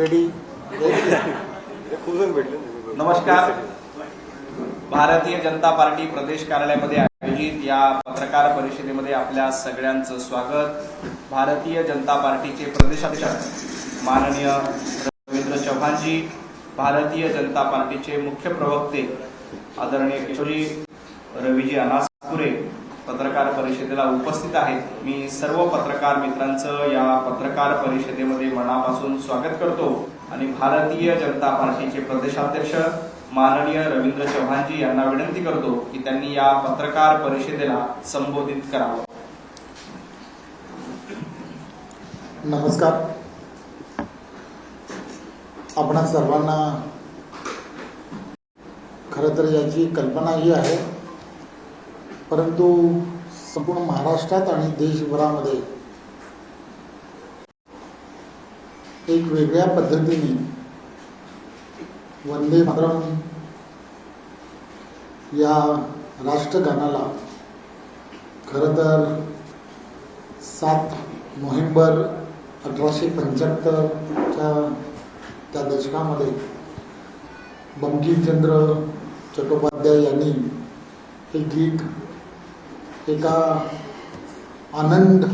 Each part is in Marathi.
रेडी नमस्कार. भारतीय जनता पार्टी प्रदेश कार्यालयामध्ये आयोजित या पत्रकार परिषदेमध्ये आपल्या सगळ्यांचं स्वागत. भारतीय जनता पार्टीचे प्रदेशाध्यक्ष माननीय रवींद्र चव्हाणजी भारतीय जनता पार्टीचे मुख्य प्रवक्ते आदरणीय किशोरी रवीजी अनासपुरे पत्रकार परिषदेला उपस्थित आहेत. मी सर्व पत्रकार मित्रांचं या पत्रकार परिषदेमध्ये मनापासून स्वागत करतो आणि भारतीय जनता पार्टीचे प्रदेशाध्यक्ष माननीय रवींद्र चव्हाणजी यांना विनंती करतो की त्यांनी या पत्रकार परिषदेला संबोधित करावं. नमस्कार. आपण सर्वांना खरं तर याची कल्पना ही आहे. परंतु संपूर्ण महाराष्ट्रात आणि देशभरामध्ये एक वेगळ्या पद्धतीने वंदे मातरम या राष्ट्रगानाला खरं तर सात नोव्हेंबर अठराशे पंच्याहत्तरच्या त्या दशकामध्ये बंकिमचंद्र चट्टोपाध्याय यांनी हे गीत एका आनंद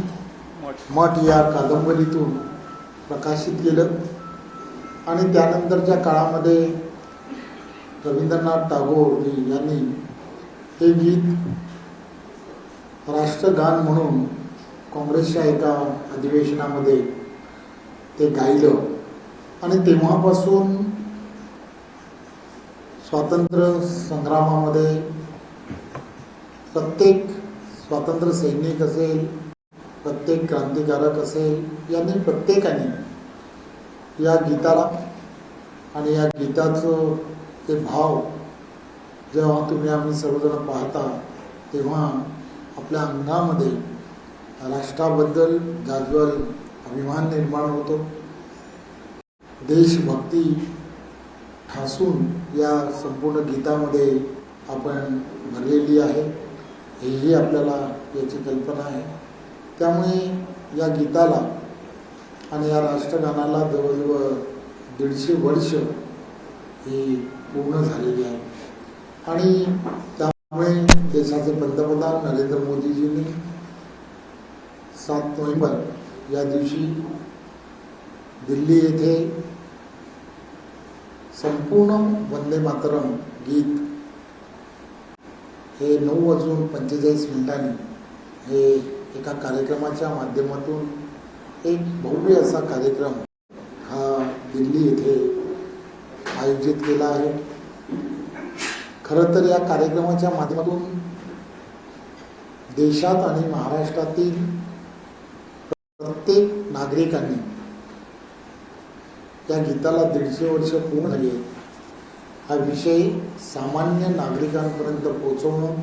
मठ या कादंबरीतून प्रकाशित केलं. आणि त्यानंतरच्या काळामध्ये रवींद्रनाथ टागोर यांनी हे गीत राष्ट्रगान म्हणून काँग्रेसच्या एका अधिवेशनामध्ये ते गायलं. आणि तेव्हापासून स्वातंत्र्य संग्रामामध्ये प्रत्येक स्वातंत्र्य सैनिक असेल प्रत्येक क्रांतिकारक असेल यांनी प्रत्येकाने या गीताला आणि या गीताचं ते भाव जेव्हा तुम्ही आम्ही सर्वजण पाहता तेव्हा आपल्या अंगामध्ये राष्ट्राबद्दल जाज्वल अभिमान निर्माण होतो. देशभक्ती ठासून या संपूर्ण गीतामध्ये आपण भरलेली आहे. हेही आपल्याला याची कल्पना आहे. त्यामुळे या गीताला आणि या राष्ट्रगानाला जवळजवळ दीडशे वर्ष ही पूर्ण झालेली आहे. आणि त्यामुळे देशाचे पंतप्रधान नरेंद्र मोदीजींनी सात नोव्हेंबर या दिवशी दिल्ली येथे संपूर्ण वंदे मातरम गीत हे नऊ वाजून पंचेचाळीस मिनिटांनी हे एका कार्यक्रमाच्या माध्यमातून एक भव्य असा कार्यक्रम हा दिल्ली येथे आयोजित केला आहे. खरं तर या कार्यक्रमाच्या माध्यमातून देशात आणि महाराष्ट्रातील प्रत्येक नागरिकांनी या गीताला दीडशे वर्ष पूर्ण झाली आहेत हा विषय सामान्य नागरिकांपर्यंत पोहोचवणं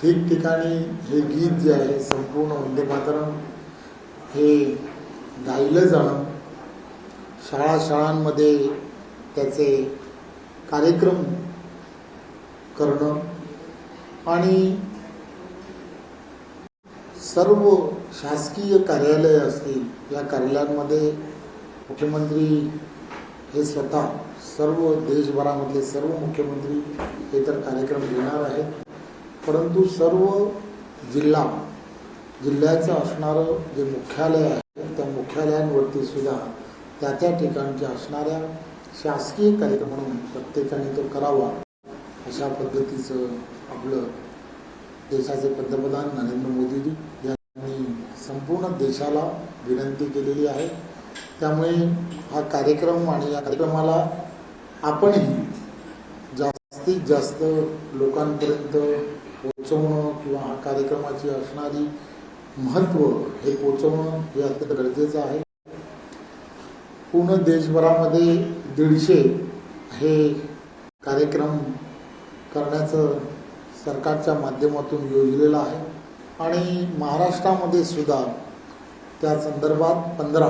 ठिकठिकाणी हे गीत जे आहे संपूर्ण वंदे मातरम हे गायलं जाणं शाळा शाळांमध्ये त्याचे कार्यक्रम करणं आणि सर्व शासकीय कार्यालय असतील या कार्यालयांमध्ये मुख्यमंत्री हे स्वतः सर्व देशभरामधले सर्व मुख्यमंत्री हे तर कार्यक्रम घेणार आहेत. परंतु सर्व जिल्हा जिल्ह्याचं असणारं जे मुख्यालय आहे त्या मुख्यालयांवरती सुद्धा त्या त्या ठिकाणच्या असणाऱ्या शासकीय कार्यक्रम म्हणून प्रत्येकाने तो करावा अशा पद्धतीचं आपलं देशाचे पंतप्रधान नरेंद्र मोदीजी यांनी संपूर्ण देशाला विनंती केलेली आहे. त्यामुळे हा कार्यक्रम आणि या कार्यक्रमाला आपणही जास्तीत जास्त लोकांपर्यंत पोचवणं किंवा हा कार्यक्रमाची असणारी महत्त्व हे पोचवणं हे अत्यंत गरजेचं आहे. पूर्ण देशभरामध्ये दीडशे हे कार्यक्रम करण्याचं सरकारच्या माध्यमातून योजलेलं आहे. आणि महाराष्ट्रामध्ये सुद्धा त्या संदर्भात पंधरा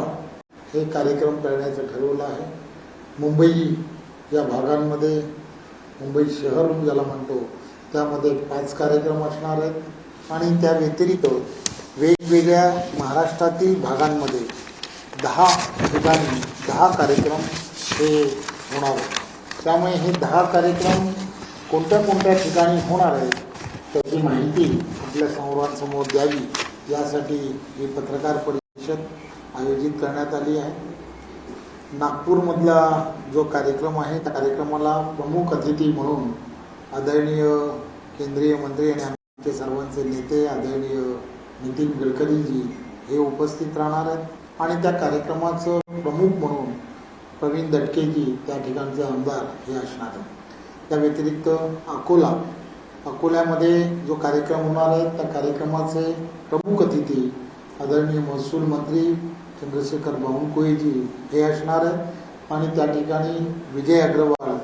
हे कार्यक्रम करण्याचं ठरवलं आहे. मुंबई या भागांमध्ये मुंबई शहर ज्याला म्हणतो त्यामध्ये पाच कार्यक्रम असणार आहेत. आणि त्या व्यतिरिक्त वेगवेगळ्या महाराष्ट्रातील भागांमध्ये दहा ठिकाणी दहा कार्यक्रम हे होणार आहेत. त्यामुळे हे दहा कार्यक्रम कोणत्या कोणत्या ठिकाणी होणार आहेत त्याची माहिती आपल्या समोरांसमोर द्यावी. यासाठी ही पत्रकार परिषद आयोजित करण्यात आली आहे. नागपूरमधला जो कार्यक्रम आहे त्या कार्यक्रमाला प्रमुख अतिथी म्हणून आदरणीय केंद्रीय मंत्री आणि आमचे सर्वांचे नेते आदरणीय नितीन गडकरीजी हे उपस्थित राहणार आहेत. आणि त्या कार्यक्रमाचं प्रमुख म्हणून प्रवीण दटकेजी त्या ठिकाणचे आमदार हे असणार आहेत. त्या व्यतिरिक्त अकोला अकोल्यामध्ये जो कार्यक्रम होणार आहे त्या कार्यक्रमाचे प्रमुख अतिथी आदरणीय महसूल मंत्री चंद्रशेखर बावनकुळेजी हे असणार आहेत. आणि त्या ठिकाणी विजय अग्रवाल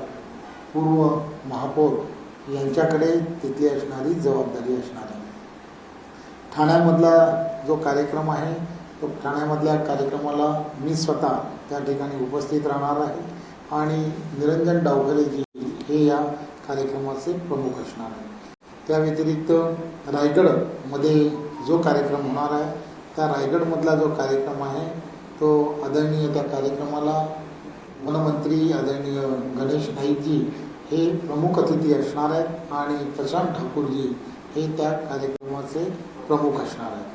पूर्व महापौर यांच्याकडे तिथली असणारी जबाबदारी असणार आहे. ठाण्यामधला जो कार्यक्रम आहे तो ठाण्यामधल्या कार्यक्रमाला मी स्वतः त्या ठिकाणी उपस्थित राहणार आहे. आणि निरंजन डावखरेजी हे या कार्यक्रमाचे प्रमुख असणार आहे. त्या व्यतिरिक्त रायगडमध्ये जो कार्यक्रम होणार आहे त्या रायगडमधला जो कार्यक्रम आहे तो आदरणीय त्या कार्यक्रमाला वनमंत्री आदरणीय गणेश नाईकजी हे प्रमुख अतिथी असणार आहेत आणि प्रशांत ठाकूरजी हे त्या कार्यक्रमाचे प्रमुख असणार आहेत.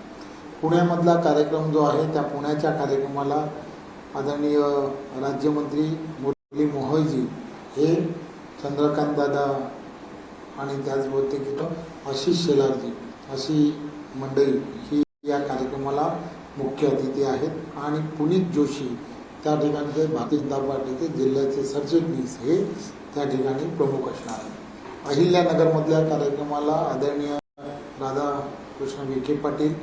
पुण्यामधला कार्यक्रम जो आहे त्या पुण्याच्या कार्यक्रमाला आदरणीय राज्यमंत्री मुरली मोहोळजी हे चंद्रकांत दादा आणि त्याचबरोबर तिथं आशिष शेलारजी अशी मंडळी ही या कार्यक्रमाला मुख्य अतिथी आहेत. आणि पुनीत जोशी त्या ठिकाणचे भारतीय जनता पार्टीचे जिल्ह्याचे सरचिटणीस हे त्या ठिकाणी प्रमुख असणार आहेत. अहिल्यानगरमधल्या कार्यक्रमाला आदरणीय राधाकृष्ण विखे पाटील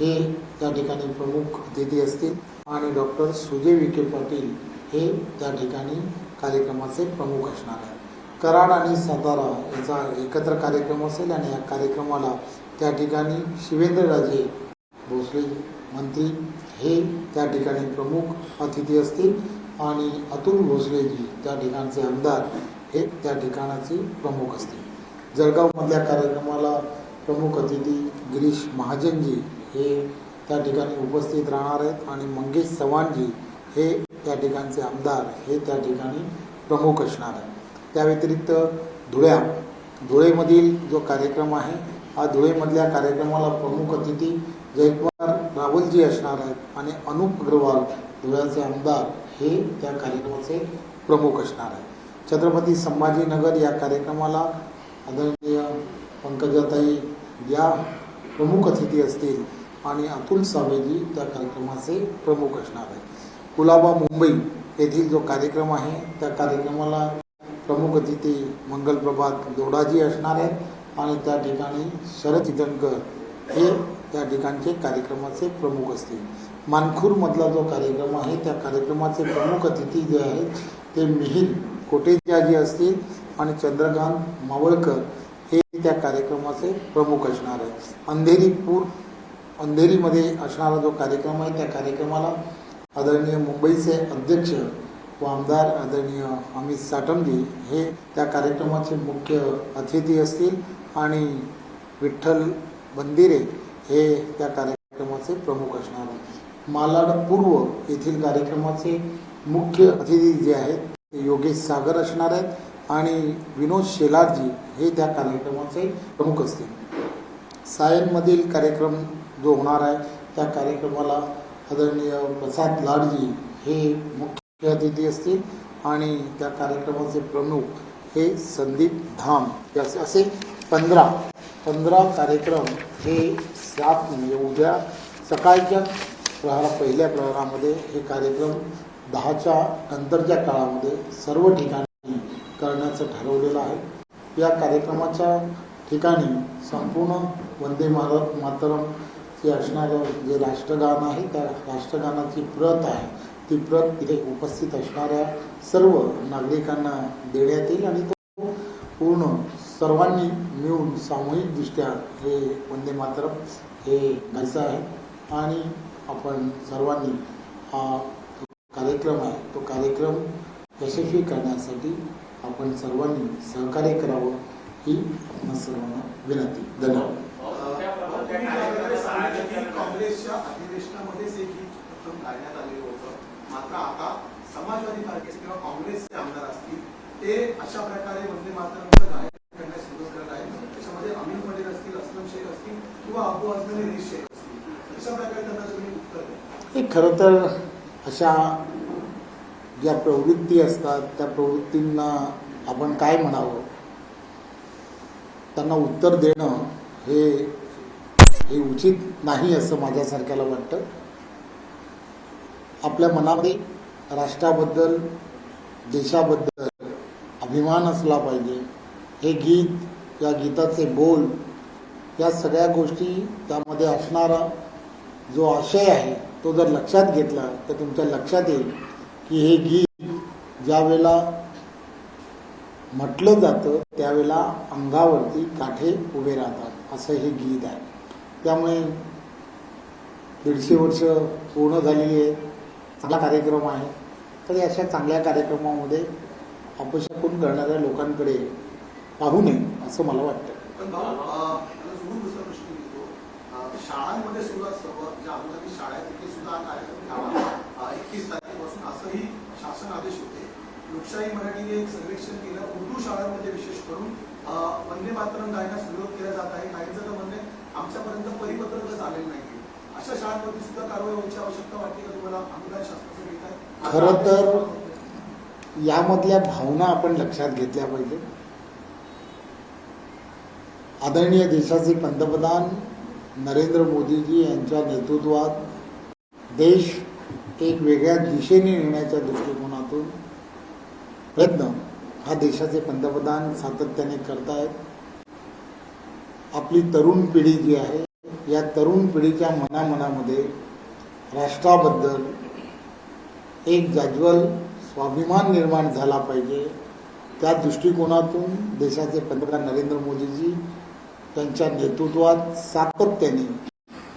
हे त्या ठिकाणी प्रमुख अतिथी असतील. आणि डॉक्टर सुजय विखे पाटील हे त्या ठिकाणी कार्यक्रमाचे प्रमुख असणार आहेत. कराड आणि सातारा याचा एकत्र कार्यक्रम असेल आणि या कार्यक्रमाला त्या ठिकाणी शिवेंद्रराजे भोसले मंत्री हे त्या ठिकाणी प्रमुख अतिथी असतील आणि अतुल भोसलेजी त्या ठिकाणचे आमदार हे त्या ठिकाणाचे प्रमुख असतील. जळगावमधल्या कार्यक्रमाला प्रमुख अतिथी गिरीश महाजनजी हे त्या ठिकाणी उपस्थित राहणार आहेत आणि मंगेश चव्हाणजी हे त्या ठिकाणचे आमदार हे त्या ठिकाणी प्रमुख असणार आहेत. त्या व्यतिरिक्त धुळ्या धुळेमधील जो कार्यक्रम आहे हा धुळेमधल्या कार्यक्रमाला प्रमुख अतिथी जयकुमार रावलजी असणार आहेत आणि अनुप अग्रवाल धुळ्याचे आमदार हे त्या कार्यक्रमाचे प्रमुख असणार आहेत. छत्रपती संभाजीनगर या कार्यक्रमाला आदरणीय पंकजाताई या प्रमुख अतिथी असतील आणि अतुल सावेजी त्या कार्यक्रमाचे प्रमुख असणार आहेत. कुलाबा मुंबई येथील जो कार्यक्रम आहे त्या कार्यक्रमाला प्रमुख अतिथी मंगलप्रभात दोडाजी असणार आहेत आणि त्या ठिकाणी शरद चितनकर हे त्या ठिकाणचे कार्यक्रमाचे प्रमुख असतील. मानखूरमधला जो कार्यक्रम आहे त्या कार्यक्रमाचे प्रमुख अतिथी जे आहेत ते मिहिर कोटेजाजी असतील आणि चंद्रकांत मावळकर हे त्या कार्यक्रमाचे प्रमुख असणार आहेत. अंधेरी पूर अंधेरीमध्ये असणारा जो कार्यक्रम आहे त्या कार्यक्रमाला आदरणीय मुंबईचे अध्यक्ष व आमदार आदरणीय अमित साटमजी हे त्या कार्यक्रमाचे मुख्य अतिथी असतील आणि विठ्ठल बंदिरे हे त्या कार्यक्रमाचे प्रमुख असणार आहेत. मालाड पूर्व येथील कार्यक्रमाचे मुख्य अतिथी जे आहेत ते योगेश सागर असणार आहेत आणि विनोद शेलारजी हे त्या कार्यक्रमाचे प्रमुख असतील. सायनमधील कार्यक्रम जो होणार आहे त्या कार्यक्रमाला आदरणीय प्रसाद लाडजी हे मुख्य अतिथी असतील आणि त्या कार्यक्रमाचे प्रमुख हे संदीप धाम असे पंधरा पंधरा कार्यक्रम हे सात म्हणजे उद्या सकाळच्या प्रहारा पहिल्या प्रहारामध्ये हे कार्यक्रम दहाच्या नंतरच्या काळामध्ये सर्व ठिकाणी करण्याचं ठरवलेलं आहे. या कार्यक्रमाच्या ठिकाणी संपूर्ण वंदे भारत मातरम जे असणारं जे राष्ट्रगान आहे त्या राष्ट्रगानाची प्रत आहे ती प्रत इथे उपस्थित असणाऱ्या सर्व नागरिकांना देण्यात येईल आणि तो पूर्ण सर्वांनी मिळून सामूहिकदृष्ट्या हे वंदे मातरम हे गायचं आहे. आणि आपण सर्वांनी हा कार्यक्रम आहे तो कार्यक्रम यशस्वी करण्यासाठी आपण सर्वांनी सहकार्य करावं ही आपण सर्वांना विनंती. धन्यवाद. काँग्रेसच्या अधिवेशनामध्येच एक काढण्यात आलेलं होतं. मात्र आता समाजवादी पार्टी किंवा काँग्रेसचे आमदार असतील ते अशा प्रकारे वंदे मातरमचं गायन करण्यास सुरुवात करत आहेत त्याच्यामध्ये अमीन पटेल असतील असलम शेख असतील किंवा अबू अशा प्रकारे त्यांना तुम्ही उत्तर द्या. हे खरं तर अशा ज्या प्रवृत्ती असतात त्या प्रवृत्तींना आपण काय म्हणावं? त्यांना उत्तर देणं हे हे उचित नाही असं माझ्यासारख्याला वाटतं. आपल्या मनामध्ये राष्ट्राबद्दल देशाबद्दल अभिमान असला पाहिजे. हे गीत या गीताचे बोल या सगळ्या गोष्टी त्यामध्ये असणारा जो आशय आहे तो जर लक्षात घेतला तर तुमच्या लक्षात येईल की हे गीत ज्या वेळेला म्हटलं जातं त्यावेळेला अंगावरती काठे उभे राहतात. असं हे गीत आहे. त्यामुळे दीडशे वर्ष पूर्ण झालेली आहे. चांगला कार्यक्रम आहे. तर अशा चांगल्या कार्यक्रमामध्ये अपशकून करणाऱ्या लोकांकडे पाहू नये असं मला वाटतं. शाळांमध्ये सुद्धा सर्व म्हणजे ज्या अनुदानित शाळा आहेत तिथे सुद्धा हा कार्यक्रम घ्यावा एकतीस तारखेपासून असंही शासन आदेश होते. लोकशाही मराठीने एक सर्वेक्षण केलं. उर्दू शाळांमध्ये विशेष करून वंदे मातरम गायनास विरोध केला जात आहे. काहींचं तर म्हणणे आमच्यापर्यंत परिपत्रकच आलेलं नाही अशा शाळांमध्ये सुद्धा कारवाई होण्याची आवश्यकता वाटते का तुम्हाला? अनुदान शासनाचं घेत आहे. खरं तर यामधल्या भावना आपण लक्षात घेतल्या पाहिजे. आदरणीय देशाचे पंतप्रधान नरेंद्र मोदीजी यांच्या नेतृत्वात देश एक वेगळ्या दिशेने नेण्याच्या दृष्टिकोनातून प्रयत्न हा देशाचे पंतप्रधान सातत्याने करतायत. आपली तरुण पिढी जी आहे या तरुण पिढीच्या मनामनामध्ये राष्ट्राबद्दल एक जाज्वल स्वाभिमान निर्माण झाला पाहिजे. त्या दृष्टिकोनातून देशाचे पंतप्रधान नरेंद्र मोदीजी त्यांच्या नेतृत्वात सातत्याने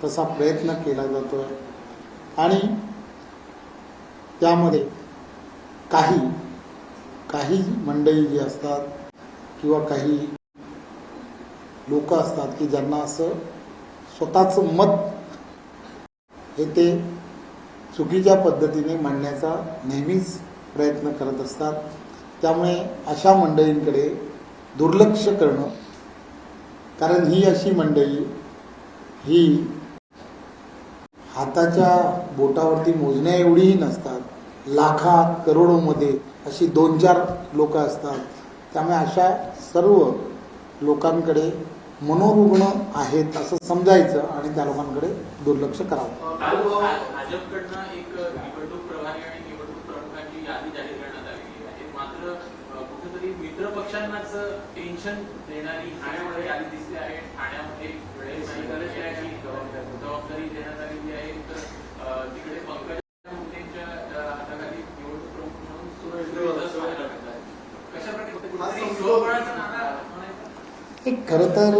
तसा प्रयत्न केला जातोय. आणि त्यामध्ये काही काही मंडळी जी असतात किंवा काही लोक असतात की ज्यांना असं स्वतःचं मत हे ते चुकीच्या पद्धतीने मांडण्याचा नेहमीच प्रयत्न करत असतात. त्यामुळे अशा मंडळींकडे दुर्लक्ष करणं कारण ही अशी मंडळी ही हाताच्या बोटावरती मोजण्या एवढीही नसतात. लाखा करोडोमध्ये अशी दोन चार लोक असतात. त्यामुळे अशा सर्व लोकांकडे मनोरुग्ण आहेत असं समजायचं आणि त्या लोकांकडे दुर्लक्ष करावं. भाजपकडनं एक निवडणूक प्रभारी आणि निवडणूक प्रमुखांची यादी जाहीर करण्यात आलेली आहे. मात्र पक्षांनाच टेन्शन देणारी ठाण्यामध्ये यादी दिसते आहे. ठाण्यामध्ये जबाबदारी देण्यात आलेली आहे. तर तिकडे पंकजा मुंडेंच्या हाताखाली निवडणूक प्रमुख म्हणून एक खरं तर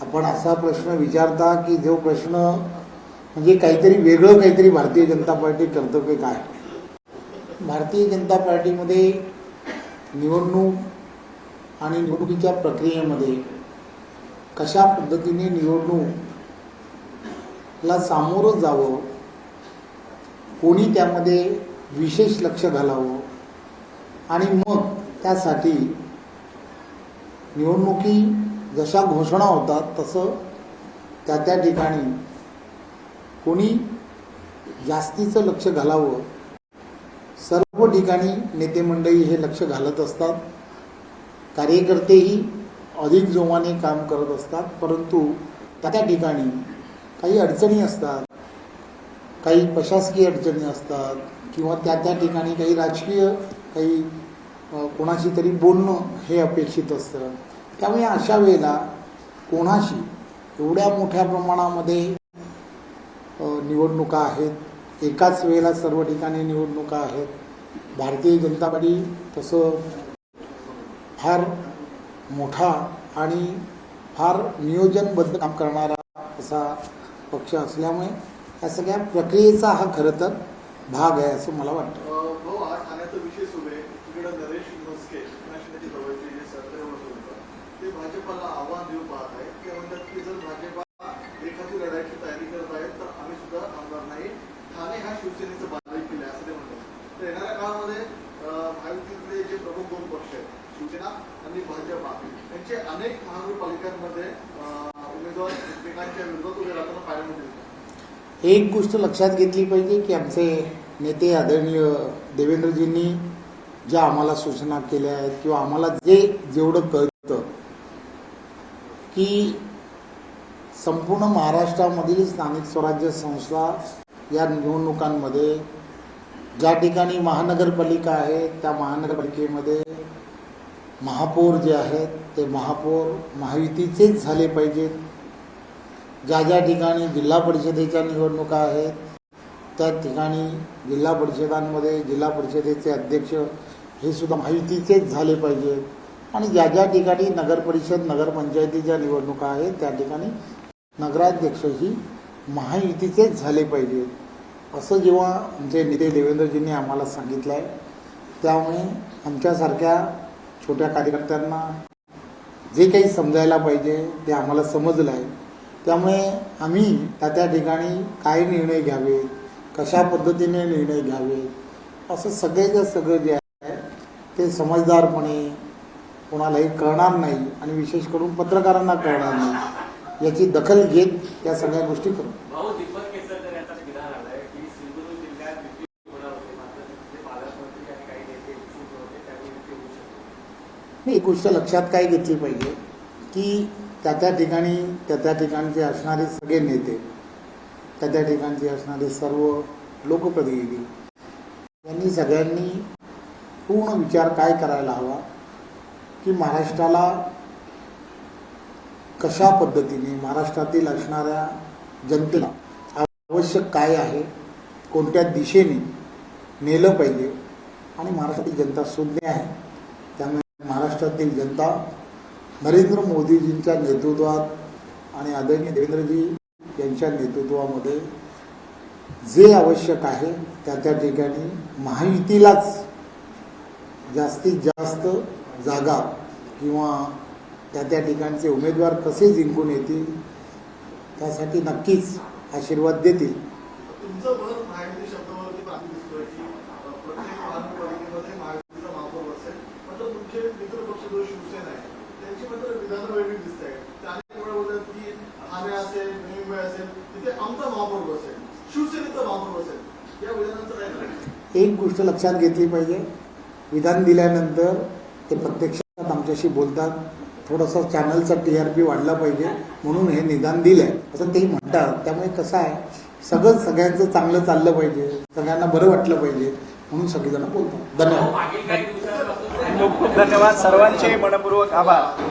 आपण असा प्रश्न विचारता की जो प्रश्न म्हणजे काहीतरी वेगळं काहीतरी भारतीय जनता पार्टी करतं की काय? भारतीय जनता पार्टीमध्ये निवडणूक आणि निवडणुकीच्या प्रक्रियेमध्ये कशा पद्धतीने निवडणूकला सामोरं जावं कोणी त्यामध्ये विशेष लक्ष घालावं आणि मग त्यासाठी निवडणुकी जशा घोषणा होतात तसं त्या त्या ठिकाणी कोणी जास्तीचं लक्ष घालावं सर्व ठिकाणी नेते मंडळी हे लक्ष घालत असतात. कार्यकर्तेही अधिक जोमाने काम करत असतात. परंतु त्या त्या ठिकाणी काही अडचणी असतात काही प्रशासकीय अडचणी असतात किंवा त्या त्या ठिकाणी काही राजकीय काही कोणाशी तरी बोलणं हे अपेक्षित असतं. त्यामुळे अशा वेळेला कोणाशी एवढ्या मोठ्या प्रमाणामध्ये निवडणुका आहेत एकाच वेळेला सर्व ठिकाणी निवडणुका आहेत भारतीय जनता पार्टी तसं फार मोठा आणि फार नियोजनबद्ध काम करणारा असा पक्ष असल्यामुळे या सगळ्या प्रक्रियेचा हा खरं तर भाग आहे असं मला वाटतं. भाजपाला आव्हान देऊ पाहत आहे की म्हणतात की जर भाजपा एखादी लढाईची तयारी करत आहेत तर आम्ही सुद्धा थांबणार नाही ठाणे हा शिवसेनेचं बालेकिल्ला आहे असं ते म्हणतात तर येणाऱ्या काळामध्ये अं, महायुतीतले प्रमुख दोन पक्ष आहेत शिवसेना आणि भाजपा यांचे अनेक महानगरपालिकांमध्ये उमेदवार एकमेकांच्या विरोधात उभे राहताना पाहायला मिळतील. एक गोष्ट लक्षात घेतली पाहिजे की आमचे नेते आदरणीय देवेंद्रजींनी ज्या आम्हाला सूचना केल्या आहेत किंवा आम्हाला जे जेवढं कळतं की संपूर्ण महाराष्ट्रामधील स्थानिक स्वराज्य संस्था या निवडणुकांमध्ये ज्या ठिकाणी महानगरपालिका आहे त्या महानगरपालिकेमध्ये महापौर जे आहेत ते महापौर महायुतीचेच झाले पाहिजेत. ज्या ज्या ठिकाणी जिल्हा परिषदेच्या निवडणुका आहेत त्या ठिकाणी जिल्हा परिषदांमध्ये जिल्हा परिषदेचे अध्यक्ष हे सुद्धा महायुतीचेच झाले पाहिजेत. आणि ज्या ज्या ठिकाणी नगरपरिषद नगरपंचायतीच्या निवडणुका आहेत त्या ठिकाणी नगराध्यक्षही महायुतीचेच झाले पाहिजेत. असं जेव्हा आमचे नेते देवेंद्रजींनी आम्हाला सांगितलं आहे त्यामुळे आमच्यासारख्या छोट्या कार्यकर्त्यांना जे काही समजायला पाहिजे ते आम्हाला समजलं आहे त्यामुळे आम्ही त्या त्या ठिकाणी काय निर्णय घ्यावेत कशा पद्धतीने निर्णय घ्यावेत असं सगळेचं सगळं जे आहे ते समजदारपणे कोणालाही कळणार नाही आणि विशेष करून पत्रकारांना कळणार नाही. याची दखल घेत या सगळ्या गोष्टी करू भाऊ दीपक केसरकर यांचा विधान आलाय की सिंधुदुर्ग जिल्ह्यात विपरीत होणार होते मात्र तिथले पालकमंत्री आणि काही नेते इच्छुक होते त्यामुळे ते होऊ शकते नाही एक गोष्ट लक्षात काय घेतली पाहिजे? की त्या त्या ठिकाणी त्या त्या ठिकाणचे असणारे सगळे नेते त्या त्या ठिकाणचे असणारे सर्व लोकप्रतिनिधी यांनी सगळ्यांनी पूर्ण विचार काय करायला हवा? की महाराष्ट्राला कशा पद्धतीने महाराष्ट्रातील असणाऱ्या जनतेला आवश्यक काय आहे कोणत्या दिशेने नेलं पाहिजे? आणि महाराष्ट्रातील जनता सुज्ञ आहे. त्यामुळे महाराष्ट्रातील जनता नरेंद्र मोदीजींच्या नेतृत्वात आणि आदरणीय देवेंद्रजी यांच्या नेतृत्वामध्ये जे आवश्यक आहे त्या त्या ठिकाणी महायुतीलाच जास्तीत जास्त जागा किंवा त्या त्या ठिकाणचे उमेदवार कसे जिंकून येतील त्यासाठी नक्कीच आशीर्वाद देतील तुमचं बरं महायुती शब्दावरती बातमी दिसतोय की अं, प्रत्येक महानगरपालिकेमध्ये महायुतीचा महापौर असेल मात्र तुमचे मित्र पक्ष जो शिवसेना आहे त्यांची मात्र विधान वेगळी दिसत आहे ते अनेक वेळा बोलतात की ठाणे असेल मुंबई असेल तिथे आमचा महापौर बसेल शिवसेनेचा महापौर बसेल या विधानाचं काय करायचं एक गोष्ट लक्षात घेतली पाहिजे. विधान दिल्यानंतर ते प्रत्यक्षात आमच्याशी बोलतात. थोडंसं चॅनलचा टी आर पी वाढला पाहिजे. म्हणून हे निदान दिलं आहे असं तेही म्हणतात. त्यामुळे कसं आहे सगळं सगळ्यांचं चांगलं चाललं पाहिजे. सगळ्यांना बरं वाटलं पाहिजे. म्हणून सगळेजण बोलतात. धन्यवाद. खूप खूप धन्यवाद. सर्वांचे मनपूर्वक आभार.